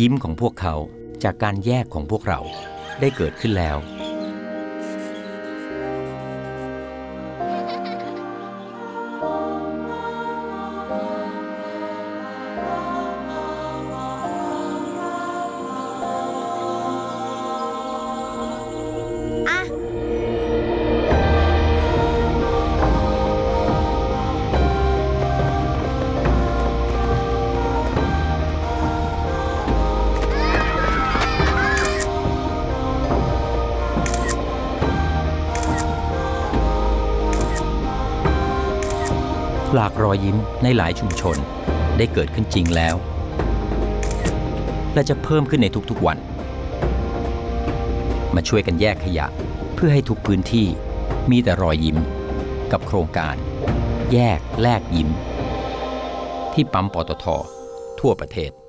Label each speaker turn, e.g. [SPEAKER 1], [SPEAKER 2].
[SPEAKER 1] ยิ้มของพวกเขาจากการแยกของพวกเราได้เกิดขึ้นแล้ว หลากรอยยิ้มในหลายชุมชนได้เกิดขึ้นจริงแล้ว และจะเพิ่มขึ้นในทุกๆวัน มาช่วยกันแยกขยะเพื่อให้ทุกพื้นที่มีแต่รอยยิ้มกับโครงการ แยกแลกยิ้ม ที่ปั๊มปตททั่วประเทศ